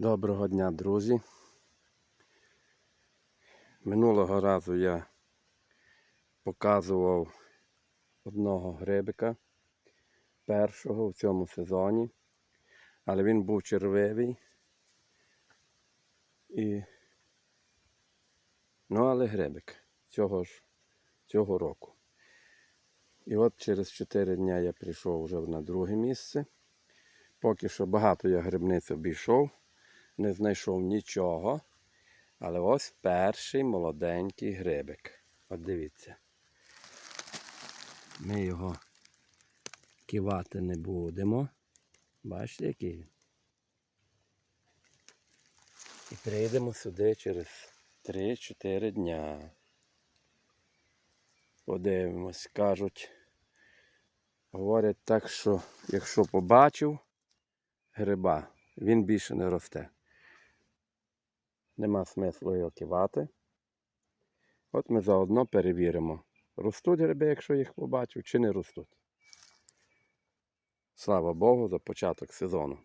Доброго дня, друзі. Минулого разу я показував одного грибика, першого в цьому сезоні, але він був червивий. І... Ну, але грибик цього ж цього року. І от через 4 дні я прийшов вже на друге місце. Поки що багато я грибниць обійшов, не знайшов нічого. Але ось перший молоденький грибик. От дивіться. Ми його кивати не будемо. Бачите, який він? І прийдемо сюди через 3-4 дня. Подивимось, кажуть. Говорять так, що якщо побачив гриба, він більше не росте. Нема смислу його кивати. От ми заодно перевіримо, ростуть гриби, якщо їх побачив, чи не ростуть. Слава Богу, за початок сезону.